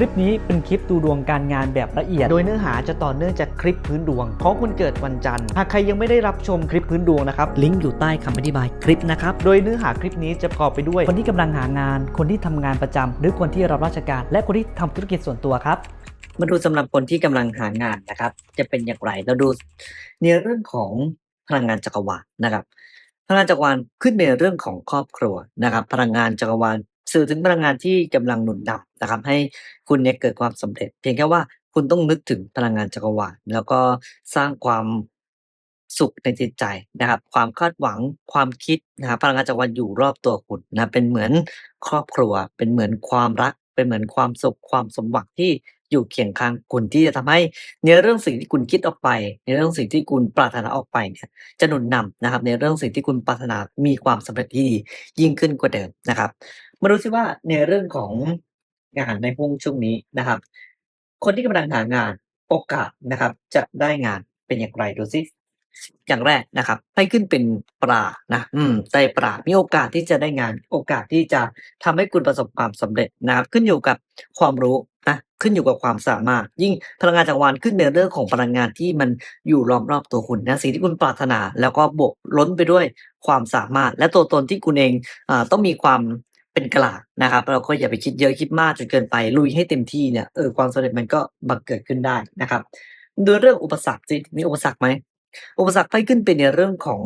ลิปนี้เป็นคลิปดูดวงการงานแบบละเอียด โดยเนื้อหาจะต่อเนื่องจากคลิปพื้นดวงของคนเกิดวันจันทร์ หากใครยังไม่ได้รับชมคลิปพื้นดวงนะครับ ลิงก์อยู่ใต้คำอธิบายคลิปนะครับ โดยเนื้อหาคลิปนี้จะประกอบไปด้วย คนที่กำลังหางาน คนที่ทำงานประจำหรือคนที่รับราชการ และคนที่ทำธุรกิจส่วนตัวครับ มาดูสำหรับคนที่กำลังหางานนะครับ จะเป็นอย่างไรเราดูในเรื่องของพลังงานจักรวาลนะครับ พลังงานจักรวาลขึ้นในเรื่องของครอบครัวนะครับ พลังงานจักรวาล สื่อถึงพลังงานที่กำลังหนุนนำนะครับ ให้คุณเนี่ยเกิดความสำเร็จ เพียงแค่ว่าคุณต้องนึกถึงพลังงานจักรวาลแล้วก็สร้างความสุขในจิตใจนะครับ ความคาดหวังความคิดนะครับพลังงานจักรวาลอยู่รอบตัวคุณนะเป็นเหมือนครอบครัว เป็นเหมือนความรัก เป็นเหมือนความสุขความสมหวังที่อยู่เคียงข้างคุณที่จะทำให้ในเรื่องสิ่งที่คุณคิดออกไป ในเรื่องสิ่งที่คุณปรารถนาออกไปเนี่ยจะหนุนนำนะครับ ในเรื่องสิ่งที่คุณปรารถนามีความสำเร็จที่ดียิ่งขึ้นกว่าเดิมนะครับ มาดูซิว่าในเรื่องของงานในห่วงช่วงนี้นะครับ คนที่กำลังหางานโอกาสนะครับ จะได้งานเป็นอย่างไรดูซิอย่างแรกนะครับ ให้ขึ้นเป็นปลานะอืมใจปลามีโอกาสที่จะได้งาน โอกาสที่จะทำให้คุณประสบความสำเร็จนะครับ ขึ้นอยู่กับความรู้นะขึ้นอยู่กับความสามารถ ยิ่งพลังงานจักรวาลขึ้นในเรื่องของพลังงานที่มันอยู่ล้อมรอบตัวคุณนะสิ่งที่คุณปรารถนา แล้วก็บวกล้นไปด้วยความสามารถ และตัวตนที่คุณเองอต้องมีความ เป็นกลางนะครับ เราก็อย่าไปคิดเยอะคิดมากจนเกินไปลุยให้เต็มที่เนี่ยเออความสำเร็จมันก็บังเกิดขึ้นได้นะครับดูเรื่องอุปสรรคสิมีอุปสรรคไหมอุปสรรคไพ่ขึ้นเป็นในเรื่องของ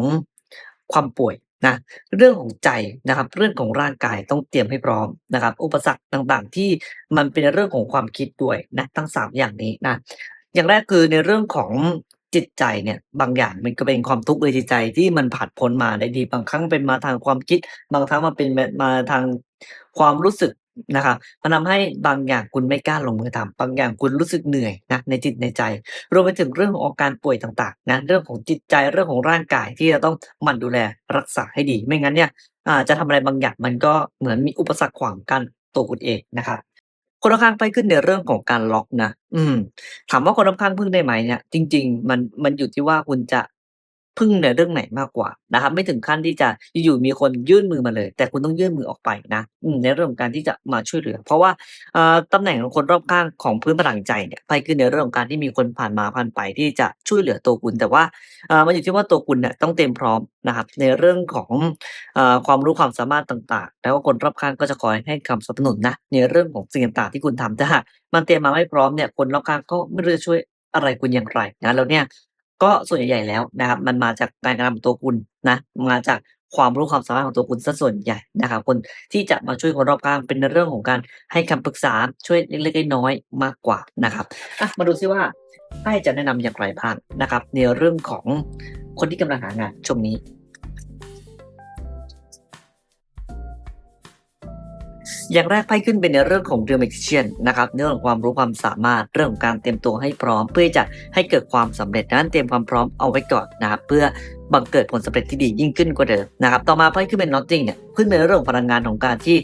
ความป่วยนะเรื่องของใจนะครับ เรื่องของร่างกายต้องเตรียมให้พร้อมนะครับ อุปสรรคต่างๆ ที่มันเป็นเรื่องของความคิดด้วยนะทั้งสามอย่างนี้นะอย่างแรกคือในเรื่องของ จิตใจเนี่ยบางอย่างมันก็เป็นความทุกข์ในจิตใจที่มันผ่านพ้นมาได้ดี บางครั้งเป็นมาทางความคิด บางครั้งมันเป็นมาทางความรู้สึกนะครับมันทำให้บางอย่างคุณไม่กล้าลงมือทำบางอย่างคุณรู้สึกเหนื่อยนะในจิตในใจ รวมไปถึงเรื่องของอาการป่วยต่างๆนะเรื่องของจิตใจเรื่องของร่างกายที่จะต้องหมั่นดูแลรักษาให้ดี ไม่งั้นเนี่ยอาจะทำอะไรบางอย่างมันก็เหมือนมีอุปสรรคขวางกั้นตัวคุณเองนะครับ คนรอบข้างไพ่ขึ้นในเรื่องของการล็อกนะ อืม ถามว่าคนรอบข้างพึ่งได้ไหมเนี่ย จริง ๆ มัน มันอยู่ที่ว่าคุณจะ พึ่งในเรื่องไหนมากกว่านะครับ ไม่ถึงขั้นที่จะอยู่ๆมีคนยื่นมือมาเลย แต่คุณต้องยื่นมือออกไปนะในเรื่องของการที่จะมาช่วยเหลือ เพราะว่าเอ่อตำแหน่งของคนรอบข้างของพื้นพลังใจเนี่ยไพ่ขึ้นในเรื่องของการที่มีคนผ่านมาผ่านไปที่จะช่วยเหลือตัวคุณ แต่ว่ามันอยู่ที่ว่าตัวคุณเนี่ยต้องเตรียมพร้อมนะครับ ในเรื่องของอความรู้ความสามารถต่าง ๆ แล้วก็คนรอบข้างก็จะคอยให้คำสนับสนุนนะในเรื่องของสิ่งต่างๆที่คุณทำถ้ามันเตรียมมาไม่พร้อมเนี่ยคนรอบข้างก็ไม่รู้จะช่วยอะไรคุณอย่างไรนะแล้วเนี่ย ก็ส่วนใหญ่ ๆ แล้วนะครับ มันมาจากการกระทำของตัวคุณนะ มาจากความรู้ความสามารถของตัวคุณซะส่วนใหญ่นะครับ คนที่จะมาช่วยคนรอบข้าง เป็นในเรื่องของการให้คำปรึกษา ช่วยเล็ก ๆ น้อย ๆ มากกว่านะครับ อะ มาดูซิว่าไพ่จะแนะนำอย่างไรบ้างนะครับ ในเรื่องของคนที่กำลังหางานช่วงนี้ อย่างแรกไพ่ขึ้นเป็นในเรื่องของ The Magician นะครับเรื่องของความรู้ความสามารถเรื่องของการเตรียมตัวให้พร้อม เพื่อจะให้เกิดความสำเร็จนั้นเตรียมความพร้อมเอาไว้ก่อนนะครับเพื่อบังเกิดผลสำเร็จที่ดียิ่งขึ้นกว่าเดิมนะครับต่อมาไพ่ขึ้นเป็นนอตติงเนี่ยขึ้นเป็นเรื่องของพลังงานของการที่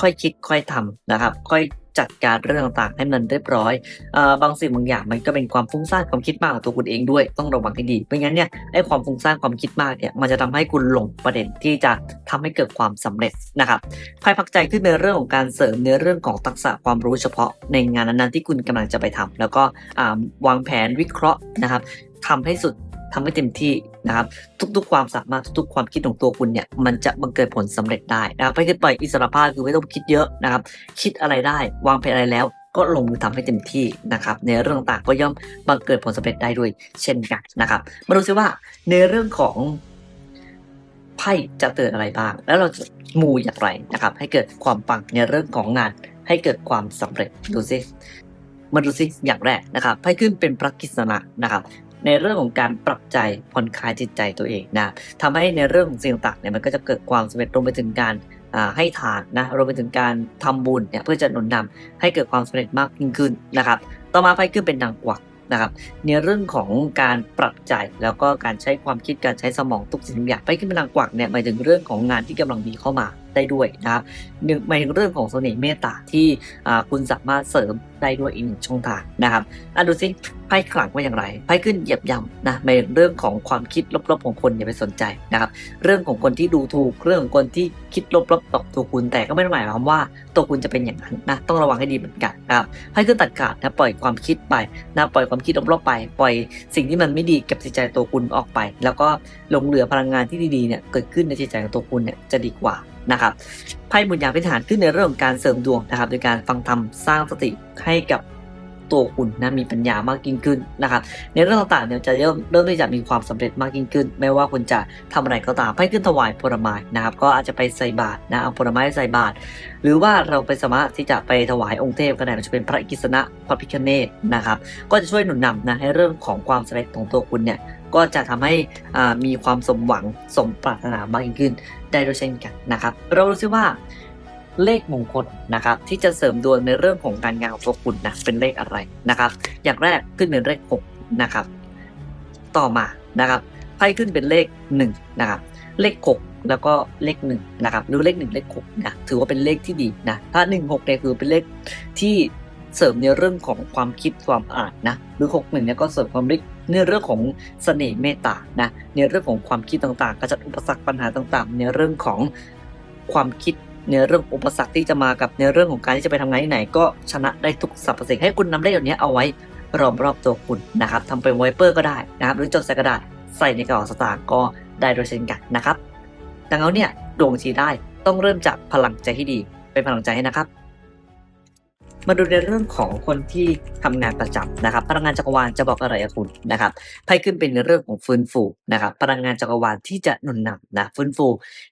ค่อยคิดค่อยทำนะครับค่อยจัดการเรื่องต่างๆให้มันเรียบร้อยอบางสิ่งบางอย่างมันก็เป็นความฟุ้งซ่านความคิดมากของตัวคุณเองด้วยต้องระวังให้ดีไม่งั้นเนี่ยไอ้ความฟุ้งซ่านความคิดมากเนี่ยมันจะทำให้คุณหลงประเด็นที่จะทำให้เกิดความสำเร็จนะครับไพ่พักใจขึ้นในเรื่องของการเสริมในเรื่องของทักษะความรู้เฉพาะในงานนั้นๆที่คุณกำลังจะไปทำแล้วก็วางแผนวิเคราะห์นะครับทำให้สุด ทำให้เต็มที่นะครับ ทุกๆ ความสามารถทุกๆความคิดของตัวคุณเนี่ยมันจะบังเกิดผลสำเร็จได้นะครับไปขึ้นไปอิสระภาพคือไม่ต้องคิดเยอะนะครับ คิดอะไรได้ วางแผนอะไรแล้ว ก็ลงมือทำให้เต็มที่นะครับ ในเรื่องต่างๆก็ย่อมบังเกิดผลสำเร็จได้ด้วยเช่นกันนะครับ มาดูซิว่าในเรื่องของไพ่จะเตือนอะไรบ้าง แล้วเราจะมูอย่างไรนะครับ ให้เกิดความปังในเรื่องของงาน ให้เกิดความสำเร็จดูซิมาดูซิอย่างแรกนะครับไพ่ขึ้นเป็นพระกิษณะนะครับ ในเรื่องของการปรับใจผ่อนคลายจิตใจตัวเองนะทำให้ในเรื่องของสิ่งต่างเนี่ยมันก็จะเกิดความสำเร็จรวมไปถึงการให้ทานนะรวมไปถึงการทำบุญเนี่ยเพื่อจะหนุนนำให้เกิดความสำเร็จมากยิ่งขึ้นนะครับ ต่อมาไพ่ขึ้นเป็นนางกวักนะครับในเรื่องของการปรับใจแล้วก็การใช้ความคิดการใช้สมองทุกสิ่งทุกอย่างไพ่ขึ้นเป็นนางกวักเนี่ยหมายถึงเรื่องของงานที่กำลังมีเข้ามา ได้ด้วยนะครับหนึ่งในเรื่องของเสน่ห์เมตตาที่คุณสามารถเสริมได้ด้วยอีกหนึ่งช่องทางนะครับอะดูสิไพ่ขลังว่าอย่างไรไพ่ขึ้นเหยียบย่ำนะในเรื่องของความคิดลบๆของคนอย่าไปสนใจนะครับเรื่องของคนที่ดูถูกเรื่องของคนที่คิดลบๆต่อตัวคุณแต่ก็ไม่ได้หมายความว่าตัวคุณจะเป็นอย่างนั้นนะต้องระวังให้ดีเหมือนกันนะครับให้ขึ้นตัดขาดนะปล่อยความคิดไปนะปล่อยความคิดลบๆไป ปล่อยสิ่งที่มันไม่ดีกับจิตใจตัวคุณออกไป แล้วก็ลงเหลือพลังงานที่ดีๆเนี่ยเกิดขึ้นในจิตใจของตัวคุณเนี่ยจะดีกว่า นะครับไพ่บุญญาพิฐานขึ้นในเรื่องของการเสริมดวงนะครับ โดยการฟังธรรมสร้างสติให้กับ ตัวคุณนะมีปัญญามากยิ่งขึ้นนะครับในเรื่องต่างๆเนี่ยจะเริ่มเริ่มที่จะมีความสำเร็จมากยิ่งขึ้น ไม่ว่าคุณจะทำอะไรก็ตามให้ขึ้นถวายผลไม้นะครับ ก็อาจจะไปใส่บาตรนะเอาผลไม้ใส่บาตรหรือว่าเราไปสามารถที่จะไปถวายองค์เทพก็ได้จะเป็นพระกิษณะพระพิฆเนศนะครับ ก็จะช่วยหนุนนำนะให้เรื่องของความสำเร็จของตัวคุณเนี่ยก็จะทำให้มีความสมหวังสมปรารถนามากยิ่งขึ้นได้ด้วยเช่นกันนะครับ เรารู้สึกว่า เลขมงคลนะครับที่จะเสริมดวงในเรื่องของการงานของคุณนะเป็นเลขอะไรนะครับ อย่างแรกขึ้นเป็นเลขหกนะครับ ต่อมานะครับไพ่ขึ้นเป็นเลขหนึ่งนะครับเลขหกแล้วก็เลขหนึ่งนะครับหรือเลขหนึ่งเลขหกนะถือว่าเป็นเลขที่ดีนะถ้าหนึ่งหกเนี่ยคือเป็นเลขที่เสริมในเรื่องของความคิดความอ่านนะหรือหกหนึ่งเนี่ยก็เสริมความเลขในเรื่องของเสน่ห์เมตตานะในเรื่องของความคิดต่างๆกระจัดอุปสรรคปัญหาต่างๆ ในเรื่องของความคิด ในเรื่องอุปสรรคที่จะมากับในเรื่องของการที่จะไปทำงานที่ไหน ก็ชนะได้ทุกสรรพสิ่งให้คุณนำเลขเหล่านี้เอาไว้รอบรอบตัวคุณนะครับทำเป็นไวเปอร์ก็ได้นะครับหรือจดใส่กระดาษใส่ในกระเป๋าสตางค์ก็ได้โดยเช่นกันนะครับดังนั้นเนี่ยดวงชีได้ต้องเริ่มจากพลังใจที่ดีเป็นพลังใจให้นะครับ มาดูในเรื่องของคนที่ทำงานประจำนะครับ พลังงานจักรวาลจะบอกอะไรกับคุณนะครับไพ่ขึ้นเป็นในเรื่องของฟื้นฟูนะครับพลังงานจักรวาลที่จะหนุนนำนะฟื้นฟู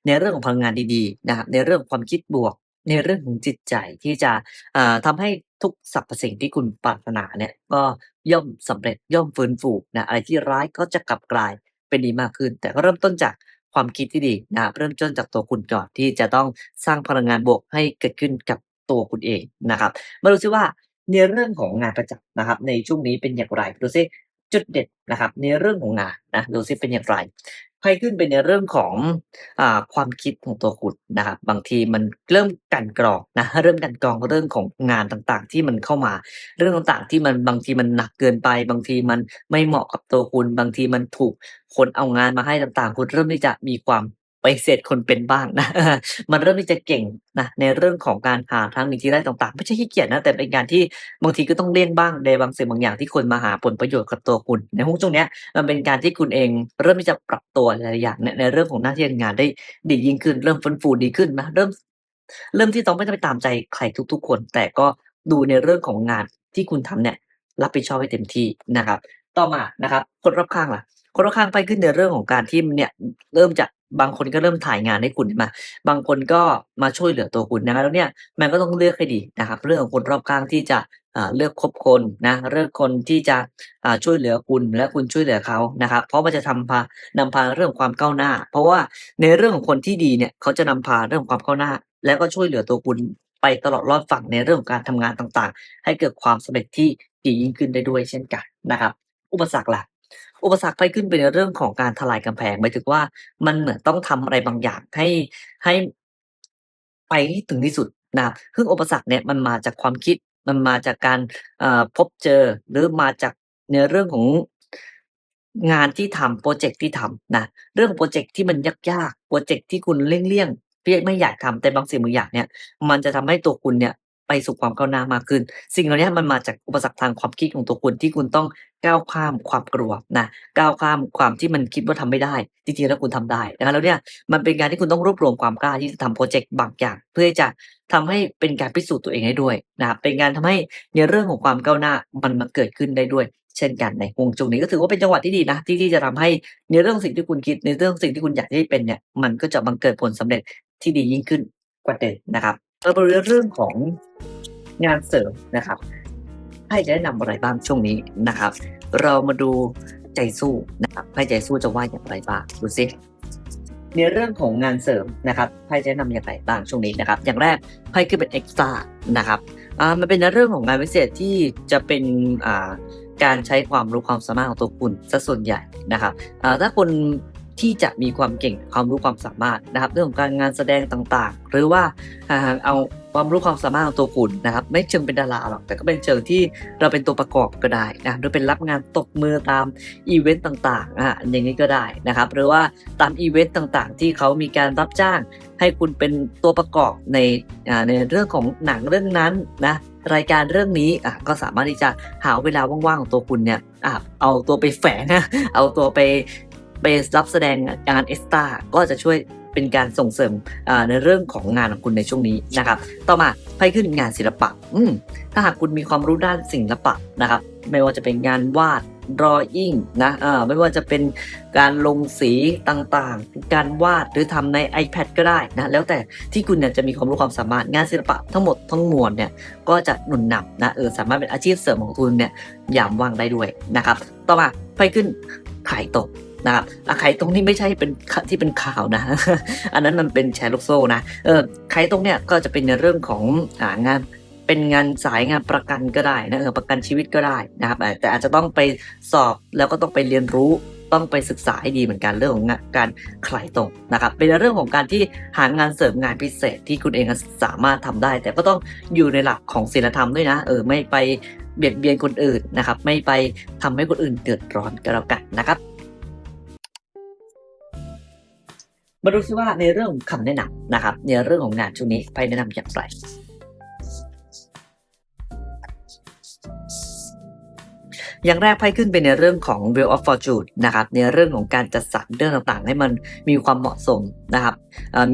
ในเรื่องของพลังงานดีๆนะครับในเรื่องความคิดบวก ในเรื่องของจิตใจที่จะอ่าทำให้ทุกสรรพสิ่งที่คุณปรารถนาเนี่ยก็ย่อมสำเร็จย่อมฟื้นฟูนะอะไรที่ร้ายก็จะกลับกลายเป็นดีมากขึ้น แต่ก็เริ่มต้นจากความคิดที่ดีนะครับเริ่มต้นจากตัวคุณก่อนที่จะต้องสร้างพลังงานบวกให้เกิดขึ้นกับ ตัวคุณเองนะครับ มาดูซิว่าในเรื่องของงานประจำนะครับ ในช่วงนี้เป็นอย่างไรดูซิจุดเด่นนะครับ ในเรื่องของงานนะดูซิเป็นอย่างไรไพ่ขึ้นเป็นในเรื่องของอความคิดของตัวคุณนะครับ บางทีมันเริ่มกันกรองนะเริ่มกันกรองเรื่องของงานต่างๆ ที่มันเข้ามา เรื่องต่างๆ ที่มันบางทีมันหนักเกินไป บางทีมันไม่เหมาะกับตัวคุณ บางทีมันถูกคนเอางานมาให้ต่างๆ คุณเริ่มที่จะมีความ ปฏิเสธคนเป็นบ้างนะ มันเริ่มที่จะเก่งนะในเรื่องของการหาทางหนีที่ได้ต่างๆ ไม่ใช่ขี้เกียจนะ แต่เป็นการที่บางทีก็ต้องเลี่ยงบ้างในบางสิ่งบางอย่างที่คนมาหาผลประโยชน์กับตัวคุณ ในห้องช่วงนี้มันเป็นการที่คุณเองเริ่มที่จะปรับตัวหลายอย่างเนี่ยในเรื่องของหน้าที่การงานได้ดียิ่งขึ้น เริ่มฟื้นฟูดีขึ้นนะเริ่ม เริ่มที่ต้องไม่ต้องไปตามใจใครทุก ๆ คน แต่ก็ดูในเรื่องของงานที่คุณทำเนี่ยรับผิดชอบให้เต็มที่นะครับ ต่อมานะครับ คนรอบข้างล่ะคนรอบข้างไปขึ้นในเรื่องของการที่เนี่ยเริ่มจาก บางคนก็เริ่มถ่ายงานให้คุณมา บางคนก็มาช่วยเหลือตัวคุณนะครับแล้วเนี่ยมันก็ต้องเลือกให้ดีนะครับ เรื่องของคนรอบข้างที่จะเลือกคบคนนะเลือกคนที่จะช่วยเหลือคุณและคุณช่วยเหลือเขานะครับ เพราะมันจะทำพานำพาเรื่องความก้าวหน้า เพราะว่าในเรื่องของคนที่ดีเนี่ยเขาจะนำพาเรื่องความก้าวหน้า แล้วก็ช่วยเหลือตัวคุณไปตลอดรอดฝั่งในเรื่องของการทำงานต่างๆ ให้เกิดความสำเร็จที่ดียิ่งขึ้นได้ด้วยเช่นกันนะครับ อุปสรรคล่ะ อุปสรรคไปขึ้นเป็นในเรื่องของการทลายกำแพง หมายถึงว่า มันเหมือนต้องทำอะไรบางอย่างให้ ให้ ไปให้ถึงที่สุดนะครับ ซึ่งอุปสรรคเนี่ยมันมาจากความคิด มันมาจากการ เอ่อ พบเจอ หรือมาจากในเรื่องของ งานที่ทำ พรอเจกต์ที่ทำนะ เรื่องพรอเจกต์ที่มันยาก ๆ พรอเจกต์ที่คุณเลี่ยง ๆ ที่ไม่อยากทำ แต่บางสิ่งบางอย่างเนี่ย มันจะทำให้ตัวคุณเนี่ย ไปสู่ความก้าวหน้ามากขึ้น สิ่งเหล่านี้มันมาจากอุปสรรคทางความคิดของตัวคุณที่คุณต้องก้าวข้ามความกลัวนะก้าวข้ามความที่มันคิดว่าทำไม่ได้ จริงๆแล้วคุณทำได้ดังนั้นแล้วเนี่ยมันเป็นการที่คุณต้องรวบรวมความกล้าที่จะทำพรเจกต์บางอย่าง เพื่อจะทำให้เป็นการพิสูจน์ตัวเองให้ด้วยนะครับเป็นการทำให้ในเรื่องของความก้าวหน้ามันมาเกิดขึ้นได้ด้วยเช่นกันในวงจุงนี้ก็ถือว่าเป็นจังหวะที่ดีนะที่ที่จะทำให้ในเรื่องสิ่งที่คุณคิดในเรื่องสิ่งที่คุณอยากให้เป็นเนี่ยมันก็จะบังเกิดผลสำเร็จที่ดียิ่งขึ้นกว่าเดิมนะครับ เราไปเรื่องของงานเสริมนะครับไพ่จะแนะนำอะไรบ้างช่วงนี้นะครับ เรามาดูใจสู้นะครับไพ่ใจสู้จะว่าอย่างไรบ้างดูสิในเรื่องของงานเสริมนะครับไพ่จะแนะนำอย่างไรบ้างช่วงนี้นะครับ อย่างแรกไพ่คือเป็นเอ็กซ์ตร้านะครับอ่ามันเป็นในเรื่องของงานพิเศษที่จะเป็นอ่าการใช้ความรู้ความสามารถของตัวคุณซะส่วนใหญ่นะครับอ่าถ้าคุณ ที่จะมีความเก่งความรู้ความสามารถนะครับ เรื่องของการงานแสดงต่างๆ หรือว่าเอาความรู้ความสามารถของตัวคุณนะครับ ไม่เชิงเป็นดาราหรอก แต่ก็เป็นเชิงที่เราเป็นตัวประกอบก็ได้นะหรือเป็นรับงานตบมือตามอีเวนต์ต่างๆอะอย่างนี้ก็ได้นะครับ หรือว่าตามอีเวนต์ต่างๆ ที่เขามีการรับจ้าง ให้คุณเป็นตัวประกอบในในเรื่องของหนังเรื่องนั้นนะรายการเรื่องนี้อะก็สามารถที่จะหาเวลาว่างๆของตัวคุณเนี่ยอะเอาตัวไปแฝงเอาตัวไป ไปรับแสดงงานเอ็กซ์ตาก็จะช่วยเป็นการส่งเสริมในเรื่องของงานของคุณในช่วงนี้นะครับ ต่อมาไพ่ขึ้นงานศิลปะอืถ้าหากคุณมีความรู้ด้านศิลปะนะครับ ไม่ว่าจะเป็นงานวาด drawing นะไม่ว่าจะเป็นการลงสีต่างๆ การวาดหรือทำใน iPad ก็ได้นะแล้วแต่ที่คุณเนี่ยจะมีความรู้ความสามารถงานศิลปะทั้งหมดทั้งมวลเนี่ยก็จะหนุนนำนะเออสามารถเป็นอาชีพเสริมของคุณเนี่ยยามว่างได้ด้วยนะครับ ต่อมาไปขึ้นขายตก นะครับอะขายตรงนี่ไม่ใช่เป็นที่เป็นข่าวนะ อันนั้นมันเป็นแชร์ลูกโซ่นะ เออขายตรงเนี่ยก็จะเป็นในเรื่องของงานเป็นงานสายงานประกันก็ได้นะเออประกันชีวิตก็ได้นะครับแต่อาจจะต้องไปสอบแล้วก็ต้องไปเรียนรู้ต้องไปศึกษาให้ดีเหมือนกันเรื่องของงานการขายตรงนะครับ เป็นเรื่องของการที่หางานเสริมงานพิเศษที่คุณเองสามารถทำได้ แต่ก็ต้องอยู่ในหลักของศีลธรรมด้วยนะ เออไม่ไปเบียดเบียนคนอื่นนะครับ ไม่ไปทำให้คนอื่นเดือดร้อนก็แล้วกันนะครับ มาดูซิว่าในเรื่องของคำแนะนำนะครับ ในเรื่องของงานช่วงนี้ไปแนะนำอย่างไรอย่างแรกไพ่ขึ้นเป็นในเรื่องของ Wheel of Fortune นะครับในเรื่องของการจัดสรรเรื่องต่างๆ ให้มันมีความเหมาะสมนะครับ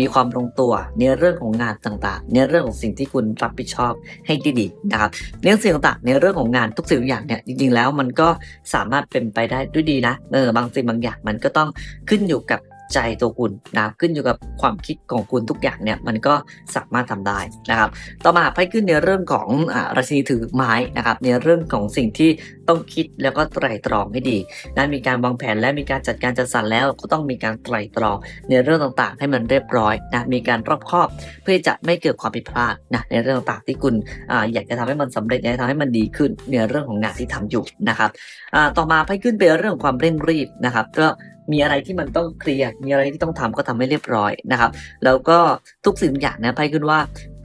มีความลงตัวในเรื่องของงานต่างๆ ในเรื่องของสิ่งที่คุณรับผิดชอบให้ดีๆนะครับในสิ่งต่างๆในเรื่องของงานทุกสิ่งทุกอย่างเนี่ยจริงๆแล้วมันก็สามารถเป็นไปได้ด้วยดีนะเออบางสิ่งบางอย่างมันก็ต้องขึ้นอยู่กับ ใจตัวคุณนะครับขึ้นอยู่กับความคิดของคุณทุกอย่างเนี่ยมันก็สามารถทำได้นะครับ ต่อมาไพ่ขึ้นในเรื่องของอ่าราชินีถือไม้นะครับในเรื่องของสิ่งที่ต้องคิดแล้วก็ไตรตรองให้ดีนะมีการวางแผนและมีการจัดการจัดสรรแล้วก็ต้องมีการไตรตรองในเรื่องต่างๆ ให้มันเรียบร้อยนะมีการรอบคอบเพื่อจะไม่เกิดความผิดพลาดนะในเรื่องต่างๆที่คุณอ่าอยากจะทำให้มันสำเร็จอยากจะทำให้มันดีขึ้นในเรื่องของงานที่ทำอยู่นะครับอ่าต่อมาไพ่ขึ้นเป็นเรื่องของความเร่งรีบนะครับก็ มีอะไรที่มันต้องเคลียร์มีอะไรที่ต้องทำก็ทำให้เรียบร้อยนะครับ แล้วก็ทุกสิ่งอย่างนะไพ่ขึ้นว่า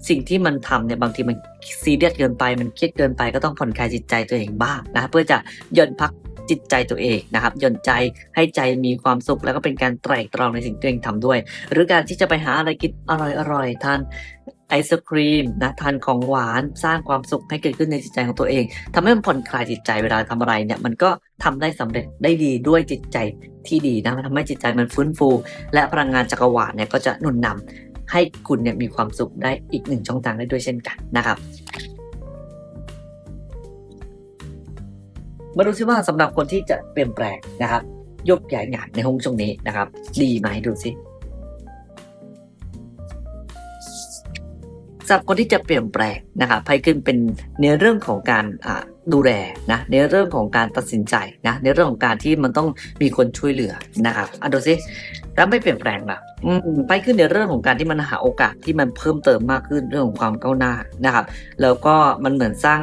สิ่งที่มันทำเนี่ยบางทีมันซีเรียสเกินไป มันเครียดเกินไปก็ต้องผ่อนคลายจิตใจตัวเองบ้างนะเพื่อจะหย่อนพักจิตใจตัวเองนะครับหย่อนใจให้ใจมีความสุขแล้วก็เป็นการไตร่ตรองในสิ่งที่ตัวเองทำด้วย หรือการที่จะไปหาอะไรกินอร่อยๆทาน ไอศครีมนะทานของหวานสร้างความสุขให้เกิดขึ้นในจิตใจของตัวเองทำให้มันผ่อนคลายจิตใจเวลาทำอะไรเนี่ยมันก็ทำได้สำเร็จได้ดีด้วยจิตใจที่ดีนะมันทำให้จิตใจมันฟื้นฟู และพลังงานจักรวาลเนี่ยก็จะหนุนนำให้คุณเนี่ยมีความสุขได้อีกหนึ่งช่องทางได้ด้วยเช่นกันนะครับมาดูซิว่าสำหรับคนที่จะเปลี่ยนแปลงนะครับยกย้ายงานในห้องช่วงนี้นะครับ ดีไหมดูสิ สำหรับคนที่จะเปลี่ยนแปลงนะครับไพ่ขึ้นเป็นในเรื่องของการอ่าดูแลนะในเรื่องของการตัดสินใจนะในเรื่องของการที่มันต้องมีคนช่วยเหลือนะครับอะดูสิแล้วไม่เปลี่ยนแปลงล่ะไปขึ้นในเรื่องของการที่มันหาโอกาสที่มันเพิ่มเติมมากขึ้นเรื่องของความก้าวหน้านะครับ แล้วก็มันเหมือนสร้าง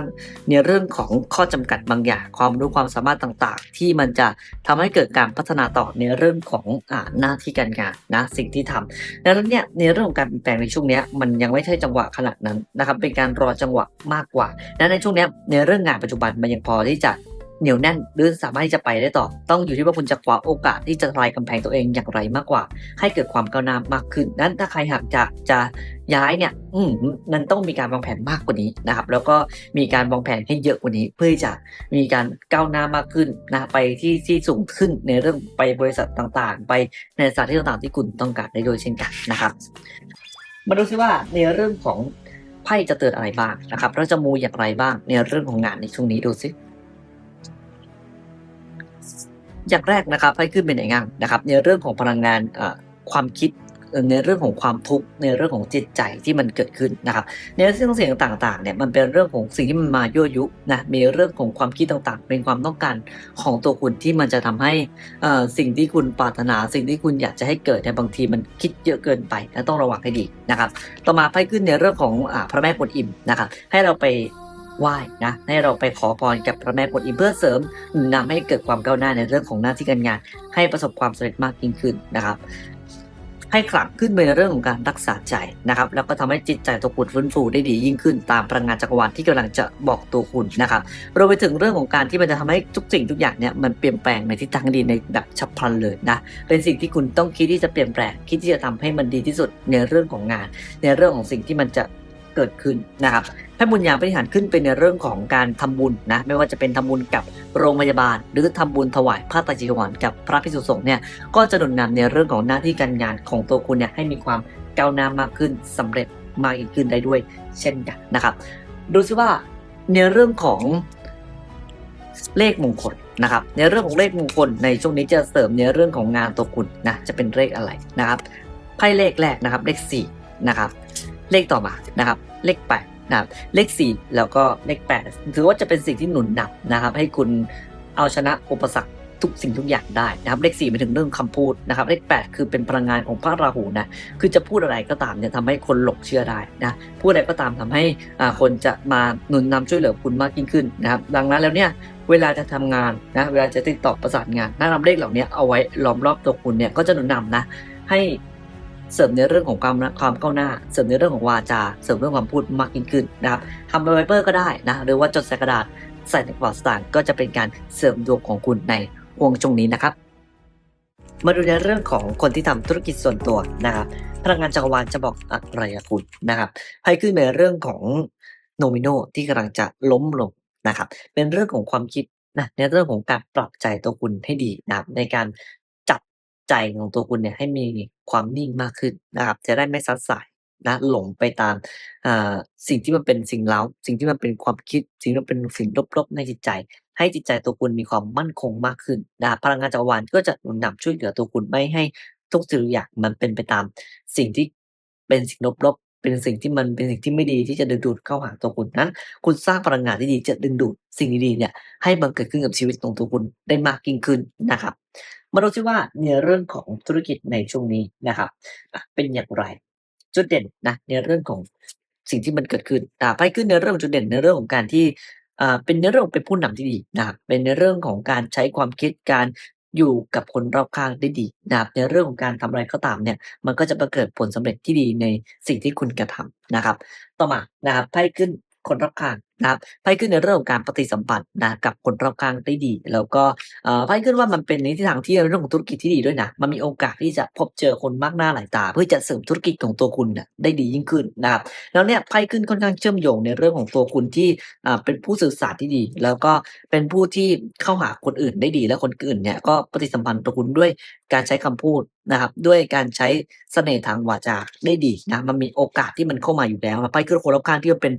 ในเรื่องของข้อจำกัดบางอย่างความรู้ความสามารถต่างๆ ที่มันจะทำให้เกิดการพัฒนาต่อในเรื่องของอ่าหน้าที่การงานนะสิ่งที่ทำดังนั้นเนี่ยในเรื่องของการเปลี่ยนแปลงในช่วงนี้มันยังไม่ใช่จังหวะขนาดนั้นนะครับเป็นการรอจังหวะมากกว่าดังนั้นในช่วงนี้ในเรื่องงานปัจจุบันมันยังพอที่จะเหนียวแน่นหรือสามารถที่จะไปได้ต่อ ต้องอยู่ที่ว่าคุณจะคว้าโอกาสที่จะทลายกำแพงตัวเองอย่างไรมากกว่า ให้เกิดความก้าวหน้ามากขึ้น นั้นถ้าใครหากจะจะย้ายเนี่ย อืมมันต้องมีการวางแผนมากกว่านี้นะครับ แล้วก็มีการวางแผนให้เยอะกว่านี้ เพื่อจะมีการก้าวหน้ามากขึ้นนะไปที่ที่สูงขึ้นในเรื่องไปบริษัทต่างๆ ไปในสถานที่ต่างๆที่คุณต้องการได้โดยเช่นกันนะครับ มาดูซิว่าในเรื่องของ ไพ่จะเตือนอะไรบ้างนะครับเราจะมูอย่างไรบ้างในเรื่องของงานในช่วงนี้ดูซิอย่างแรกนะครับไพ่ขึ้นเป็นอย่างงั้นนะครับ ในเรื่องของพลังงานความคิด ในเรื่องของความทุกข์ในเรื่องของจิตใจที่มันเกิดขึ้นนะครับในเรื่องเสียงต่างๆเนี่ยมันเป็นเรื่องของสิ่งที่มันมายั่วยุนะมีเรื่องของความคิดต่างๆ เป็นความต้องการของตัวคุณที่มันจะทำให้อ่อสิ่งที่คุณปรารถนา สิ่งที่คุณอยากจะให้เกิดในบางทีมันคิดเยอะเกินไปและต้องระวังให้ดีนะครับ ต่อมาไพ่ขึ้นในเรื่องของอาพระแม่กวนอิมนะครับให้เราไปไหว้นะให้เราไปขอพรกับพระแม่กวนอิมเพื่อเสริมนุนนำให้เกิดความก้าวหน้าในเรื่องของหน้าที่การงาน ให้ประสบความสำเร็จมากยิ่งขึ้นนะครับ ให้ขลังขึ้นในเรื่องของการรักษาใจนะครับแล้วก็ทำให้จิตใจตัวคุณฟื้นฟูได้ดียิ่งขึ้น ตามพลังงานจักรวาลที่กำลังจะบอกตัวคุณนะครับรวมไปถึงเรื่องของการที่มันจะทำให้ทุกสิ่งทุกอย่างเนี่ยมันเปลี่ยนแปลงในทิศทางดีในแบบฉับพลันเลยนะเป็นสิ่งที่คุณต้องคิดที่จะเปลี่ยนแปลงคิดที่จะทำให้มันดีที่สุดในเรื่องของงาน ในเรื่องของสิ่งที่มันจะ เกิดขึ้นนะครับให้บุญญาบริหารขึ้นเป็นในเรื่องของการทำบุญนะไม่ว่าจะเป็นทำบุญกับโรงพยาบาล หรือทำบุญถวายผ้าไตรจีวรกับพระภิกษุสงฆ์เนี่ยก็จะหนุนนำในเรื่องของหน้าที่การงานของตัวคุณเนี่ยให้มีความก้าวหน้ามากขึ้นสำเร็จมากยิ่งขึ้นได้ด้วย เช่นกันนะครับ ดูซิว่าในเรื่องของเลขมงคลนะครับ ในเรื่องของเลขมงคลในช่วงนี้จะเสริมในเรื่องของงานตัวคุณนะจะเป็นเลขอะไรนะครับไพ่เลขแรกนะครับ เลขสี่นะครับ เลขต่อมานะครับเลขแปดนะครับเลขสี่แล้วก็เลขแปดถือว่าจะเป็นสิ่งที่หนุนนำนะครับ ให้คุณเอาชนะอุปสรรคทุกสิ่งทุกอย่างได้นะครับ เลขสี่ไปถึงเรื่องคำพูดนะครับ เลขแปดคือเป็นพลังงานของพระราหูนะคือจะพูดอะไรก็ตามเนี่ยทำให้คนหลงเชื่อได้นะพูดอะไรก็ตามทำให้อ่าคนจะมาหนุนนำช่วยเหลือคุณมากยิ่งขึ้นนะครับ ดังนั้นแล้วเนี่ยเวลาจะทำงานนะเวลาจะติดต่อประสานงานแนะนำเลขเหล่านี้เอาไว้ล้อมรอบตัวคุณเนี่ยก็จะหนุนนำนะให้ เสริมในเรื่องของความความก้าวหน้า เสริมในเรื่องของวาจา เสริมเรื่องความพูดมากยิ่งขึ้นนะครับทำเป็นไวเปอร์ก็ได้นะหรือว่าจดใส่กระดาษใส่ในกระเป๋าสตางค์ก็จะเป็นการเสริมดวงของคุณในห่วงช่วงนี้นะครับ มาดูในเรื่องของคนที่ทำธุรกิจส่วนตัวนะครับพลังงานจักรวาลจะบอกอะไรกับคุณนะครับไพ่ขึ้นในเรื่องของโนมิโนที่กำลังจะล้มลงนะครับ เป็นเรื่องของความคิดนะในเรื่องของการปรับใจตัวคุณให้ดีนะในการ ใจของตัวคุณเนี่ยให้มีความนิ่งมากขึ้นนะครับ จะได้ไม่ซัดสายนะหลงไปตามอ่าสิ่งที่มันเป็นสิ่งเล้าสิ่งที่มันเป็นความคิด สิ่งที่มันเป็นสิ่งลบๆในจิตใจ ให้จิตใจตัวคุณมีความมั่นคงมากขึ้นนะพลังงานจักรวาลก็จะหนุนนำช่วยเหลือตัวคุณไม่ให้ทุกสิ่งทุกอย่างมันเป็นไปตาม สิ่งที่เป็นสิ่งลบๆเป็นสิ่งที่มันเป็นสิ่งที่ไม่ดีที่จะดึงดูดเข้าหาตัวคุณนั้น คุณสร้างพลังงานที่ดีจะดึงดูดสิ่งดีๆเนี่ยให้บังเกิดขึ้นกับชีวิตของตัวคุณได้มากยิ่งขึ้นนะครับ มาดูซิว่าในเรื่องของธุรกิจในช่วงนี้นะครับเป็นอย่างไร จุดเด่นนะในเรื่องของสิ่งที่มันเกิดขึ้นอ่ไพ่ขึ้นในเรื่องจุดเด่นในเรื่องของการที่อ่าเป็นในเรื่องเป็นผู้นำที่ดีนะครับเป็นในเรื่องของการใช้ความคิดการอยู่กับคนรอบข้างได้ดีนะครับในเรื่องของการทำอะไรก็ตามเนี่ยมันก็จะบังเกิดผลสำเร็จที่ดีในสิ่งที่คุณกระทำนะครับ ต่อมานะครับไพ่ขึ้นคนรอบข้าง นะครับไพ่ขึ้นในเรื่องของการปฏิสัมพันธ์นะกับคนรอบข้างได้ดี แล้วก็ไพ่ขึ้นว่ามันเป็นในทิศทางที่เรื่องของธุรกิจที่ดีด้วยนะมันมีโอกาสที่จะพบเจอคนมากหน้าหลายตา เพื่อจะเสริมธุรกิจของตัวคุณน่ะได้ดียิ่งขึ้นนะครับแล้วเนี่ยไพ่ขึ้นค่อนข้างเชื่อมโยงในเรื่องของตัวคุณที่เป็นผู้สื่อสารที่ดี แล้วก็เป็นผู้ที่เข้าหาคนอื่นได้ดี และคนอื่นเนี่ยก็ปฏิสัมพันธ์ตัวคุณด้วยการใช้คำพูดนะครับด้วยการใช้เสน่ห์ทางวาจาได้ดีนะมันมีโอกาสที่มันเข้ามาอยู่แล้วนะไพ่ขึ้นคนรอบข้างที่มันเป็น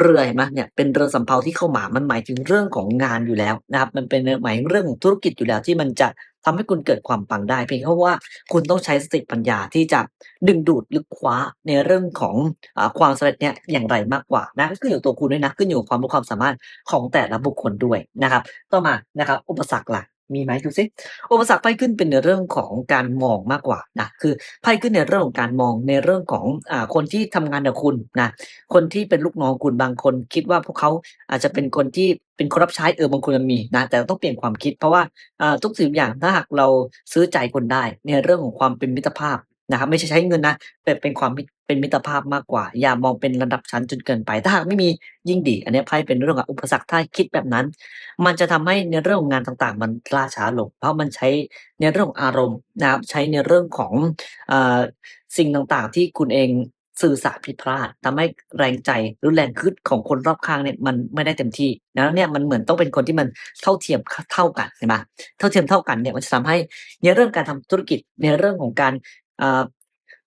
เรือเห็นไหมเนี่ยเป็นเรือสำเภาที่เข้ามามันหมายถึงเรื่องของงานอยู่แล้วนะครับ มันเป็นหมายถึงเรื่องของธุรกิจอยู่แล้วที่มันจะทำให้คุณเกิดความปังได้ เพียงแค่ว่าคุณต้องใช้สติปัญญาที่จะดึงดูดหรือคว้าในเรื่องของอความสำเร็จเนี่ยอย่างไรมากกว่านะก็ขึ้นอยู่ตัวคุณด้วยนะขึ้นอยู่กับความรู้ความสามารถของแต่ละบุคคลด้วยนะครับ ต่อมานะครับ อุปสรรคล่ะ มีไหมดูซิอุปสรรคไพ่ขึ้นเป็นในเรื่องของการมองมากกว่านะคือไพ่ขึ้นในเรื่องของการมองในเรื่องของอ่าคนที่ทำงานกับคุณนะคนที่เป็นลูกน้องคุณบางคนคิดว่าพวกเขาอาจจะเป็นคนที่เป็นคนรับใช้เออบางคนมันมีนะแต่ต้องเปลี่ยนความคิดเพราะว่าอ่าทุกสิ่งทุกอย่างถ้าหากเราซื้อใจคนได้ในเรื่องของความเป็นมิตรภาพ นะครับ ไม่ใช่ใช้เงินนะ แต่เป็นความมิตร เป็นมิตรภาพมากกว่า อย่ามองเป็นระดับชั้นจนเกินไป ถ้าหากไม่มียิ่งดี อันนี้ไพ่เป็นเรื่องของอุปสรรค ถ้าคิดแบบนั้น มันจะทำให้ในเรื่องของงานต่าง ๆ มันล่าช้าลง เพราะมันใช้ในเรื่องของอารมณ์นะครับ ใช้ในเรื่องของ เอ่อ สิ่งต่าง ๆ ที่คุณเองสื่อสารผิดพลาด ทำให้แรงใจ หรือแรงคึดของคนรอบข้างเนี่ย มันไม่ได้เต็มที่แล้วเนี่ยมันเหมือนต้องเป็นคนที่มันเท่าเทียมเท่ากันใช่ไหมเท่าเทียมเท่ากันเนี่ย มันจะทำให้ในเรื่องการทำธุรกิจ ในเรื่องของการ อ่อ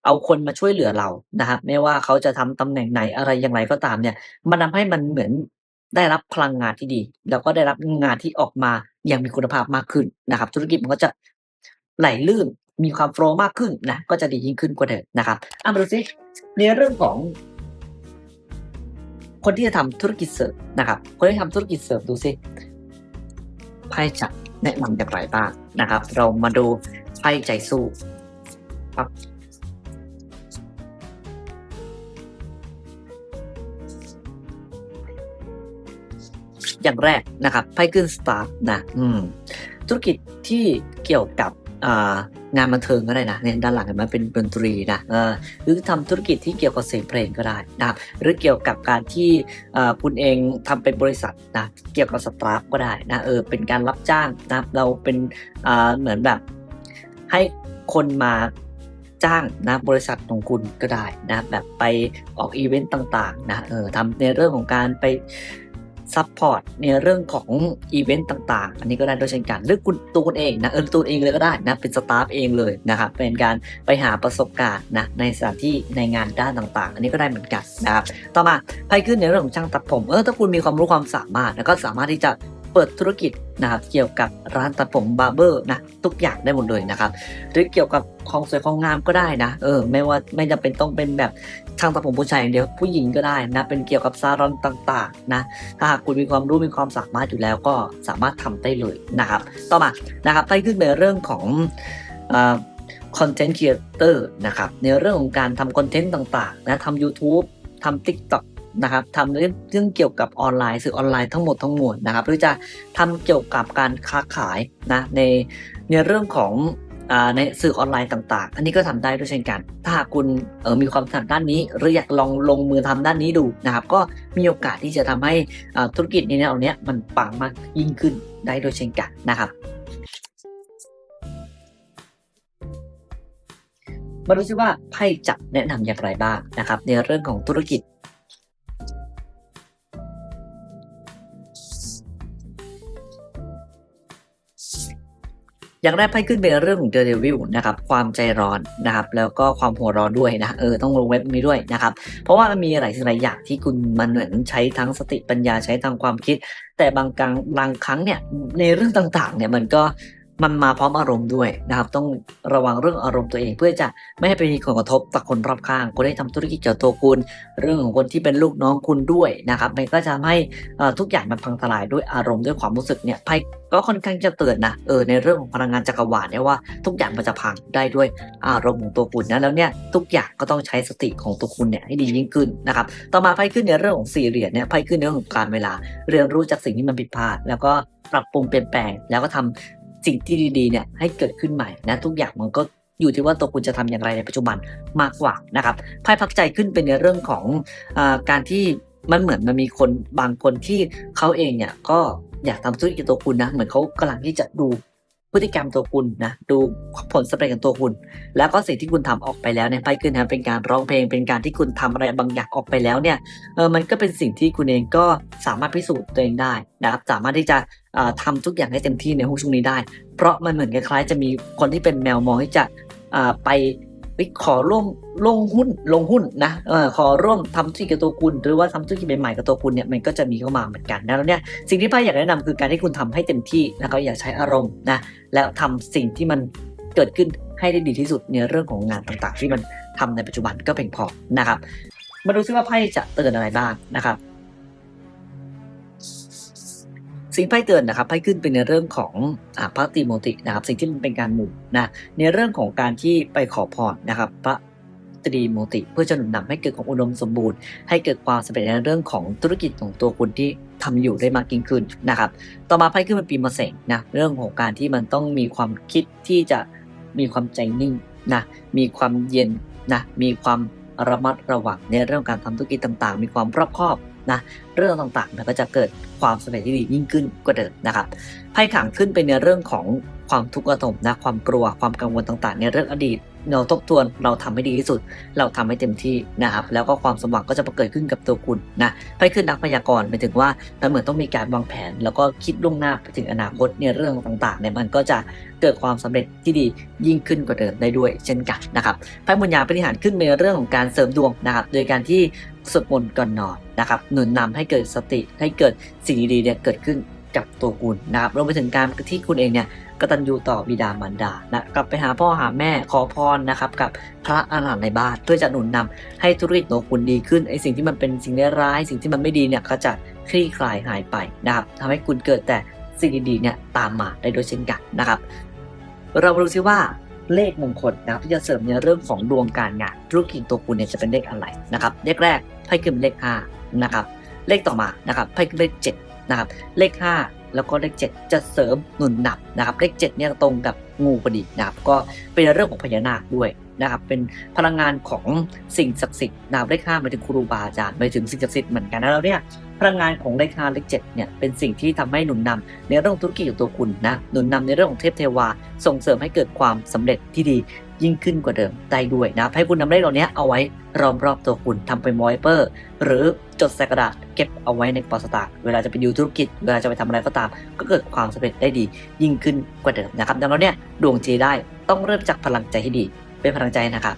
เอาคนมาช่วยเหลือเรานะครับ ไม่ว่าเขาจะทำตำแหน่งไหน อะไรอย่างไรก็ตามเนี่ย มันทำให้มันเหมือนได้รับพลังงานที่ดี แล้วก็ได้รับงานที่ออกมาอย่างมีคุณภาพมากขึ้นนะครับ ธุรกิจมันก็จะไหลลื่น มีความ โฟลว์ มากขึ้นนะ ก็จะดียิ่งขึ้นกว่าเดิมนะครับอะมาดูซิ ในเรื่องของ คนที่จะทำธุรกิจเสริมนะครับ คนที่ทำธุรกิจเสริมดูซิ ไพ่จะแนะนำอย่างไรบ้างนะครับ เรามาดูไพ่ใจสู้ ครับอย่างแรกนะครับไพ่ขึ้นสตาร์นะอืมธุรกิจที่เกี่ยวกับงานบันเทิงก็ได้นะเนี่ยด้านหลังเห็นไหมเป็นดนตรีนะเออหรือทำธุรกิจที่เกี่ยวกับเสียงเพลงก็ได้นะครับหรือเกี่ยวกับการที่คุณเองทำเป็นบริษัทนะเกี่ยวกับสตาฟก็ได้นะเออเป็นการรับจ้างนะเราเป็นเหมือนแบบให้คนมา จ้างนะบริษัทของคุณก็ได้นะแบบไปออกอีเวนต์ต่างๆนะเออทำในเรื่องของการไปซัพพอร์ตในเรื่องของอีเวนต์ต่างๆ อันนี้ก็ได้โดยเช่นกันหรือคุณตัวคุณเองนะเออตัวเองเลยก็ได้นะเป็นสตาฟเองเลยนะครับเป็นการไปหาประสบการณ์นะในสถานที่ในงานด้านต่างๆ อันนี้ก็ได้เหมือนกันนะครับต่อมาไพ่ขึ้นในเรื่องของช่างตัดผมเออถ้าคุณมีความรู้ความสามารถแล้วก็สามารถที่จะ เปิดธุรกิจนะครับเกี่ยวกับร้านตัดผมบาร์เบอร์นะทุกอย่างได้หมดเลยนะครับ หรือเกี่ยวกับของสวยของงามก็ได้นะเออไม่ว่าไม่จำเป็นต้องเป็นแบบช่างตัดผมผู้ชายอย่างเดียวผู้หญิงก็ได้นะเป็นเกี่ยวกับซาลอนต่างๆนะถ้าหากคุณมีความรู้มีความสามารถอยู่แล้วก็สามารถทำได้เลยนะครับ ต่อมานะครับไปขึ้นในเรื่องของคอนเทนต์ครีเอเตอร์นะครับในเรื่องของการทำคอนเทนต์ต่างๆนะทำ YouTube ทำ TikTok นะครับทำเรื่องเรื่องเกี่ยวกับออนไลน์สื่อออนไลน์ทั้งหมดทั้งมวลนะครับ หรือจะทำเกี่ยวกับการค้าขายนะในในเรื่องของอในสื่อออนไลน์ต่าง ๆ อันนี้ก็ทำได้ด้วยเช่นกัน ถ้าหากคุณออมีความถนัดด้านนี้ หรืออยากลองลงมือทำด้านนี้ดูนะครับ ก็มีโอกาสที่จะทำให้อาธุรกิจในแนวเนี้ยมันปังมากยิ่งขึ้นได้ด้วยเช่นกันนะครับมาดูซิว่าไพ่จะแนะนำอย่างไรบ้างนะครับ ในเรื่องของธุรกิจ อย่างแรกไพ่ขึ้นเป็นเรื่องของเดอะเดวิลนะครับความใจร้อนนะครับแล้วก็ความหัวร้อนด้วยนะเออต้องลงเว็บนี้ด้วยนะครับเพราะว่ามันมีหลายสิ่งหลายอย่างที่คุณมันเหมือนใช้ทั้งสติปัญญาใช้ทางความคิด แต่บางครั้งบางครั้งเนี่ยในเรื่องต่างๆเนี่ยมันก็ มันมาพร้อมอารมณ์ด้วยนะครับ ต้องระวังเรื่องอารมณ์ตัวเองเพื่อจะไม่ให้ไปมีผลกระทบต่อคนรอบข้าง คนที่ทำธุรกิจเกี่ยวตัวคุณ เรื่องของคนที่เป็นลูกน้องคุณด้วยนะครับมันก็จะทำให้ทุกอย่างมันพังทลายด้วยอารมณ์ด้วยความรู้สึกเนี่ยไพ่ก็ค่อนข้างจะเตือนนะเออในเรื่องของพลังงานจักรวาลเนี่ยว่าทุกอย่างมันจะพังได้ด้วยอารมณ์ของตัวคุณนะแล้วเนี่ยทุกอย่างก็ต้องใช้สติของตัวคุณเนี่ยให้ดียิ่งขึ้นนะครับต่อมาไพ่ขึ้นในเรื่องของสี่เหรียญเนี่ยไพ่ขึ้นในเรื่องของการเวลา เรียนรู้จากสิ่งที่มันผิดพลาด แล้วก็ปรับปรุงเปลี่ยนแปลง แล้วก็ทำ สิ่งที่ดีๆเนี่ยให้เกิดขึ้นใหม่นะทุกอย่างมันก็อยู่ที่ว่าตัวคุณจะทำอย่างไรในปัจจุบันมากกว่านะครับไพ่พักใจขึ้นเป็นในเรื่องของอการที่มันเหมือนมันมีคนบางคนที่เขาเองเนี่ยก็อยากทำธุรกิจตัวคุณนะ เหมือนเขากำลังที่จะดูพฤติกรรมตัวคุณนะดูผลสำเร็จของตัวคุณ แล้วก็สิ่งที่คุณทำออกไปแล้วเนี่ยไพ่ขึ้นนะเป็นการร้องเพลง เป็นการที่คุณทำอะไรบางอย่างออกไปแล้วเนี่ยเออมันก็เป็นสิ่งที่คุณเองก็สามารถพิสูจน์ตัวเองได้นะครับสามารถที่จะ อ่าทำทุกอย่างให้เต็มที่ในห้องช่วงนี้ได้ เพราะมันเหมือนคล้ายๆ จะมีคนที่เป็นแมวมองที่จะไปขอร่วมลงหุ้นลงหุ้นนะขอร่วมทำธุรกิจกับตัวคุณ หรือว่าทำธุรกิจใหม่ๆกับตัวคุณเนี่ยมันก็จะมีเข้ามาเหมือนกันนะแล้วเนี่ยสิ่งที่ไพ่อยากแนะนำคือการที่คุณทำให้เต็มที่แล้วก็อย่าใช้อารมณ์นะแล้วทำสิ่งที่มันเกิดขึ้นให้ได้ดีที่สุดในเรื่องของงานต่างๆ ที่มันทำในปัจจุบันก็เพียงพอนะครับ มาดูซิว่าไพ่จะเตือนอะไรบ้างนะครับ สิ่งไพ่เตือนนะครับไพ่ขึ้นเป็นในเรื่องของอพระตรีโมตินะครับ สิ่งที่มันเป็นการหมู่นะในเรื่องของการที่ไปขอพรนะครับ พระตรีโมติ เพื่อจะหนุนนำให้เกิดความอุดมสมบูรณ์ ให้เกิดความสำเร็จในเรื่องของธุรกิจของตัวคุณที่ทำอยู่ได้มากยิ่งขึ้นนะครับ ต่อมาไพ่ขึ้นเป็นปีมะเสงนะเรื่องของการที่มันต้องมีความคิดที่จะมีความใจนิ่งนะมีความเย็นนะมีความระมัดระวังในเรื่องการทำธุรกิจต่างๆ มีความรอบคอบนะเรื่องต่างๆมันก็จะเกิด ความสำเร็จที่ดียิ่งขึ้นกว่าเดิมนะครับไพ่ขังขึ้นเป็นในเรื่องของความทุกข์ระทมนะความกลัวความกังวลต่างๆ ในเรื่องอดีต เราทบทวนเราทำให้ดีที่สุด เราทำให้เต็มที่นะครับ แล้วก็ความสมหวังก็จะเกิดขึ้นกับตัวคุณนะไพ่ขึ้นนักพยากรณ์หมายถึงว่ามันเหมือนต้องมีการวางแผน แล้วก็คิดล่วงหน้าไปถึงอนาคตในเรื่องต่างๆเนี่ยมันก็จะเกิดความสำเร็จที่ดียิ่งขึ้นกว่าเดิมได้ด้วยเช่นกันนะครับไพ่บุญญาปฏิหารขึ้นในเรื่องของการเสริมดวงนะครับ โดยการที่สวดมนต์ก่อนนอนนะครับ หนุนนำให้เกิดสติให้เกิดสิ่งดีๆเนี่ยเกิดขึ้น กับตัวคุณนะครับรวมไปถึงการที่คุณเองเนี่ยกตัญญูต่อบิดามารดานะกลับไปหาพ่อหาแม่ขอพรนะครับกับพระอาหารหันต์ในบ้านเพื่อจะหนุนนำให้ธุรกิจของคุณดีขึ้นไอ้สิ่งที่มันเป็นสิ่งร้ายสิ่งที่มันไม่ดีเนี่ยก็จะคลี่คลายหายไปนะครับทำให้คุณเกิดแต่สิ่งดีๆเนี่ยตามมาได้โดยเช่นกันนะครับ เรามาดูซิว่าเลขมงคลนะครับที่จะเสริมในเรื่องของดวงการงานธุรกิจตัวคุณเนี่ยจะเป็นเลขอะไรนะครับเลขแรกไพ่ขึ้นเลขห้านะครับเลขต่อมานะครับไพ่ขึ้นเลขเจ็ด นะครับเลข 5 แล้วก็เลข 7 จะเสริมหนุนหนับนะครับเลข7เนี่ยตรงกับงูพอดีนะครับก็เป็นเรื่องของพญานาคด้วยนะครับเป็นพลังงานของสิ่งศักดิ์สิทธิ์นะครับเลข5หมายถึงครูบาอาจารย์หมายถึงสิ่งศักดิ์สิทธิ์เหมือนกันนะแล้วเนี่ยพลังงานของเลข5เลข7เนี่ยเป็นสิ่งที่ทำให้หนุนนำในเรื่องธุรกิจของตัวคุณนะหนุนนำในเรื่องของเทพเทวา ส่งเสริมให้เกิดความสำเร็จที่ดียิ่งขึ้นกว่าเดิมได้ด้วยนะให้คุณนำเลขเหล่านี้เอาไว้รอมรอบตัวคุณทำเป็นมอยเปอร์ หรือ จดใส่กระดาษเก็บเอาไว้ในปอสตาเวลาจะไปดูธุรกิจ เวลาจะไปทำอะไรก็ตาม ก็เกิดความสำเร็จได้ดี ยิ่งขึ้นกว่าเดิมนะครับ ดังนั้นเนี่ยดวงจีได้ต้องเริ่มจากพลังใจที่ดี เป็นพลังใจนะครับ